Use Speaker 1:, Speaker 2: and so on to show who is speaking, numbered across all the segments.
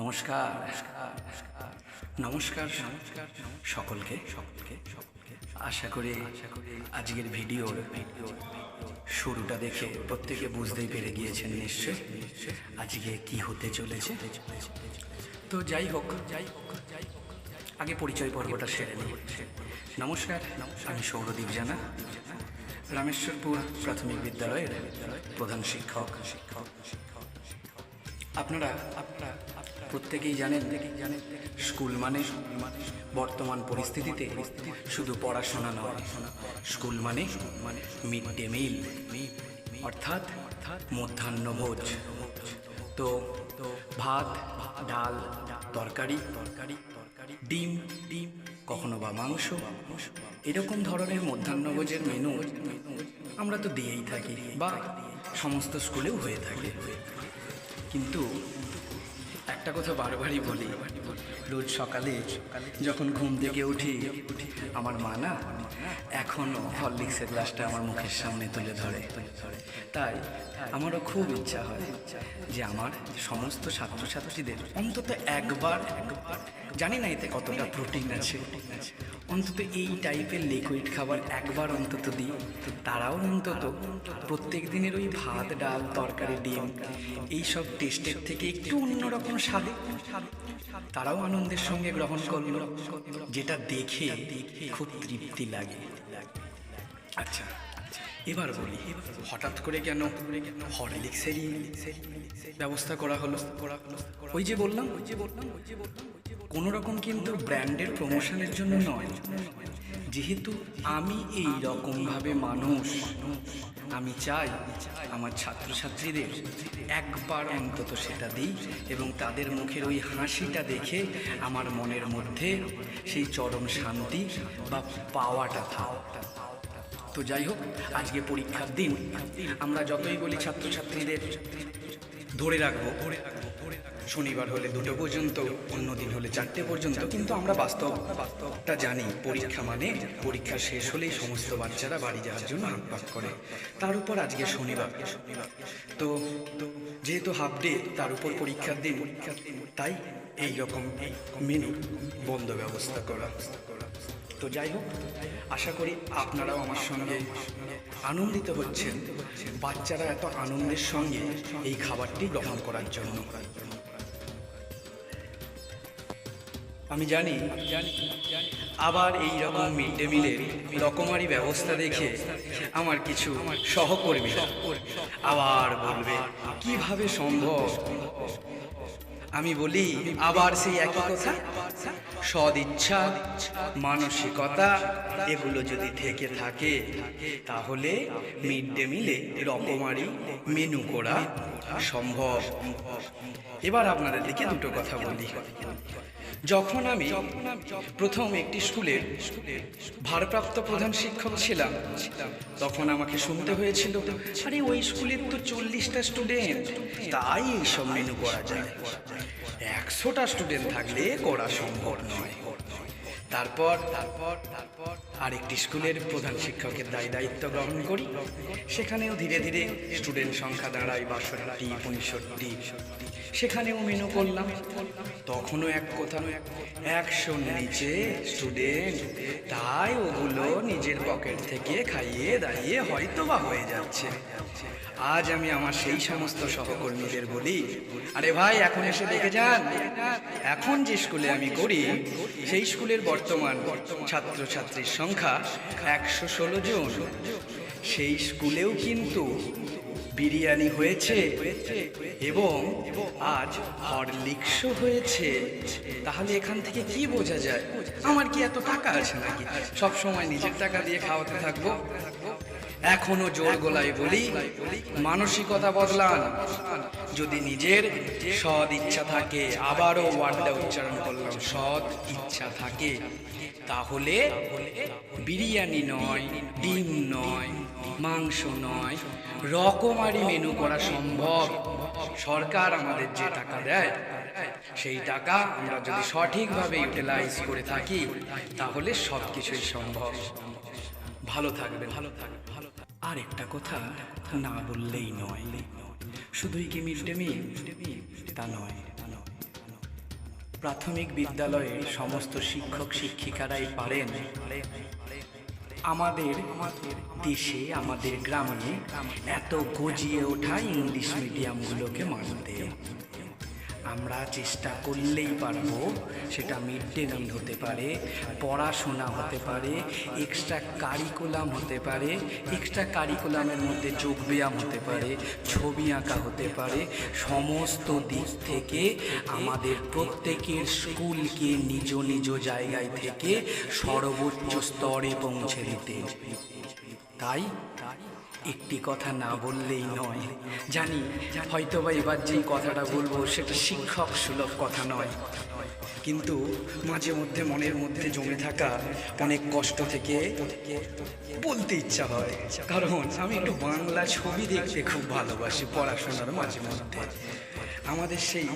Speaker 1: নমস্কার। নমস্কার নমস্কার সকলকে। সকলকে সকলকে আশা করি আশা করি আজকের ভিডিওর ভিডিওর শুরুটা দেখে প্রত্যেকে বুঝতেই পেরে গিয়েছেন নিশ্চয় আজকে কি হতে চলেছে? তো যাই হোক যাই হোক যাই হোক আগে পরিচয় পর্বটা সেরে নিই। নমস্কার, আমি সৌরদীপ জানা, রামেশ্বরপুর প্রাথমিক বিদ্যালয়ের প্রধান শিক্ষক। শিক্ষক শিক্ষক আপনারা আপনারা প্রত্যেকেই জানেন জানেন স্কুল মানে বর্তমান পরিস্থিতিতে শুধু পড়াশোনা নয়, স্কুল মানে মানে মিড ডে মিল, অর্থাৎ মধ্যাহ্নভোজ তো তো ভাত, ডাল, তরকারি তরকারি তরকারি ডিম ডিম কখনো বা মাংস, এরকম ধরনের মধ্যাহ্নভোজের মেনু আমরা তো দিয়েই থাকি বা সমস্ত স্কুলেও হয়ে থাকে। কিন্তু একটা কথা বারবারই বলি। রোজ সকালে যখন ঘুম থেকে উঠি, আমার মা না এখনও হরলিক্সের গ্লাসটা আমার মুখের সামনে তুলে ধরে। তাই আমারও খুব ইচ্ছা হয় যে আমার সমস্ত ছাত্রছাত্রীদের অন্তত একবার একবার জানি না এতে কতটা প্রোটিন আছে অন্তত এই টাইপের লিকুইড খাবার একবার অন্তত দিই তো তারাও অন্তত প্রত্যেক দিনের ওই ভাত, ডাল, তরকারি, ডিম এই সব টেস্টের থেকে একটু অন্যরকম স্বাদে। তারাও আনন্দের সঙ্গে গ্রহণ করল, যেটা দেখে খুব তৃপ্তি লাগে। আচ্ছা এবার বলি, হঠাৎ করে কেন হরলিক্সেরই ব্যবস্থা করা হলো? করা হলো ওই যে বললাম ওই যে বললাম ওই যে বললাম কোনো রকম কিন্তু ব্র্যান্ডের প্রমোশনের জন্য নয়। যেহেতু আমি এই রকমভাবে মানুষ, আমি চাই আমার ছাত্রছাত্রীদের একবার অন্তত সেটা দিই এবং তাদের মুখের ওই হাসিটা দেখে আমার মনের মধ্যে সেই চরম শান্তি বা পাওয়াটা থাক। তো যাই হোক, আজকে পরীক্ষার দিন আমরা যতই বলি ছাত্রছাত্রীদের ধরে রাখব ধরে রাখব শনিবার হলে দুটো পর্যন্ত, অন্য দিন হলে চারটে পর্যন্ত। কিন্তু আমরা বাস্তব বাস্তবটা জানি, পরীক্ষা মানে পরীক্ষা শেষ হলেই সমস্ত বাচ্চারা বাড়ি যাওয়ার জন্য হাঁকপাক করে। তার উপর আজকে শনিবার। তো তো যেহেতু হাফ ডে, তার উপর পরীক্ষার দিন। তাই এই রকম মেনু, বন্ধ ব্যবস্থা করা। তো যাই হোক, আশা করি আপনারাও আমার সঙ্গে আনন্দিত হচ্ছেন। বাচ্চারা এত আনন্দের সঙ্গে এই খাবারটি গ্রহণ করার জন্য। আমি জানি, আবার এই রকম মিড ডে মিলের রকমারি ব্যবস্থা দেখে আমার কিছু সহকর্মী আবার বলবে, কীভাবে সম্ভব? আমি বলি, আবার সেই একই কথা? সদ ইচ্ছা মানসিকতা, এগুলো যদি থেকে থাকে, তাহলে মিড ডে মিলে রকমারি মেনু করা সম্ভব। এবার আপনাদের দিকে দুটো কথা বলি। যখন আমি প্রথম একটি স্কুলের ভারপ্রাপ্ত প্রধান শিক্ষক ছিলাম, তখন আমাকে শুনতে হয়েছিল, আরে, ওই স্কুলের তো চল্লিশটা স্টুডেন্ট তাই এইসব মেনু করা যায়। একশোটা স্টুডেন্ট থাকলে করা সম্ভব নয়। তারপর তারপর তারপর আরেকটি স্কুলের প্রধান শিক্ষকের দায় দায়িত্ব গ্রহণ করি। সেখানেও ধীরে ধীরে স্টুডেন্ট সংখ্যা দাঁড়ায় বাষট্টি, পঁয়ষট্টি সেখানেও মেনু করলাম। তখনও এক কথা একশোর নিচে স্টুডেন্ট তাই ওগুলো নিজের পকেট থেকে খাইয়ে দাঁড়িয়ে হয়তো বা হয়ে যাচ্ছে। আজ আমি আমার সেই সমস্ত সহকর্মীদের বলি, আরে ভাই, এখন এসে দেখে যান। এখন যে স্কুলে আমি করি, সেই স্কুলের বর্তমান ছাত্রছাত্রীর সংখ্যা একশো ষোলো জন। সেই স্কুলেও কিন্তু বিরিয়ানি হয়েছে এবং আজ হরলিক্সও হয়েছে। তাহলে এখান থেকে কি বোঝা যায়? আমার কি এত টাকা আছে নাকি? সব সময় নিজের টাকা দিয়ে খাওয়াতে থাকব। এখনও জোর গলায় বলি, মানসিকতা বদলান। যদি নিজের সৎ ইচ্ছা থাকে, আবারও ওয়ার্ডটা উচ্চারণ করলাম, সৎ ইচ্ছা থাকে, তাহলে বিরিয়ানি নয়, ডিম নয়, মাংস নয়, রকমারি মেনু করা সম্ভব। সরকার আমাদের যে টাকা দেয়, সেই টাকা আমরা যদি সঠিকভাবে ইউটিলাইজ করে থাকি, তাহলে সব কিছুই সম্ভব। ভালো থাকবে ভালো থাকবে ভালো আর একটা কথা না বললেই নয়। শুধুই কি মিড ডে মিল তা নয়। প্রাথমিক বিদ্যালয়ের সমস্ত শিক্ষক, শিক্ষিকারাই পারেন আমাদের দেশে, আমাদের গ্রামে এত গজিয়ে ওঠা ইংলিশ মিডিয়ামগুলোকে মানতে আমরা চেষ্টা করলেই পারব, সেটা মিড ডে মিল হতে পারে, পড়াশোনা হতে পারে এক্সট্রা কারিকুলাম হতে পারে এক্সট্রা কারিকুলামের মধ্যে যোগব্যায়াম হতে পারে, ছবি আঁকা হতে পারে, সমস্ত দিক থেকে আমাদের প্রত্যেকের স্কুলকে নিজ নিজ জায়গায় থেকে সর্বোচ্চ স্তরে পৌঁছে দিতে। তাই তাই একটি কথা না বললেই নয়। জানি হয়তো বা এবার যেই কথাটা বলব সেটা শিক্ষক সুলভ কথা নয়। কিন্তু মাঝে মধ্যে মনের মধ্যে জমে থাকা অনেক কষ্ট থেকে বলতে ইচ্ছা হয়। কারণ আমি একটু বাংলা ছবি দেখতে খুব ভালোবাসি পড়াশোনার মাঝে মধ্যে। আমাদের সেই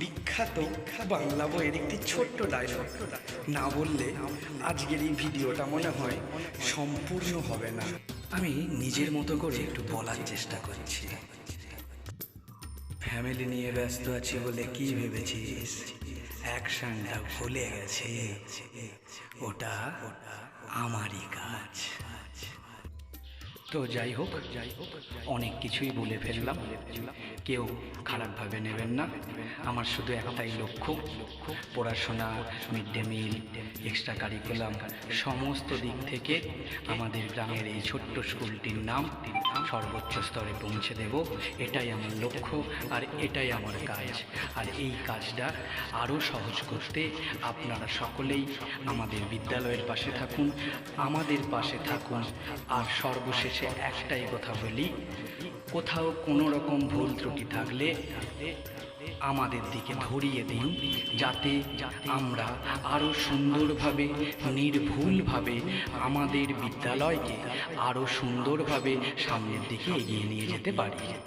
Speaker 1: বিখ্যাত বাংলা বইয়ের একটি ছোট্ট ডায়লগ না বললে আজকের এই ভিডিওটা মনে হয় সম্পূর্ণ হবে না। আমি নিজের মতো করে একটু বলার চেষ্টা করছি। ফ্যামিলি নিয়ে ব্যস্ত আছি বলে কি ভেবেছিস? অ্যাকশনটা ভুলে গেছে। ওটা আমারই কাজ। তো যাই হোক যাই হোক অনেক কিছুই বলে ফেললাম। কেউ খারাপভাবে নেবেন না। আমার শুধু একটাই লক্ষ্য, পড়াশোনা mid day meal extra curriculum সমস্ত দিক থেকে আমাদের গ্রামের এই ছোট্ট স্কুলটির নাম সর্বোচ্চ স্তরে পৌঁছে দেব। এটাই আমার লক্ষ্য আর এটাই আমার কাজ। আর এই কাজটা আরও সহজ করতে আপনারা সকলেই আমাদের বিদ্যালয়ের পাশে থাকুন, আমাদের পাশে থাকুন। আর সর্বশেষে একটাই কথা বলি, কোথাও কোনো রকম ভুল ত্রুটি থাকলে আমাদের দিকে ধরিয়ে দিন, যাতে আমরা আরও সুন্দরভাবে, নির্ভুলভাবে আমাদের বিদ্যালয়কে আরও সুন্দরভাবে সামনের দিকে এগিয়ে নিয়ে যেতে পারি।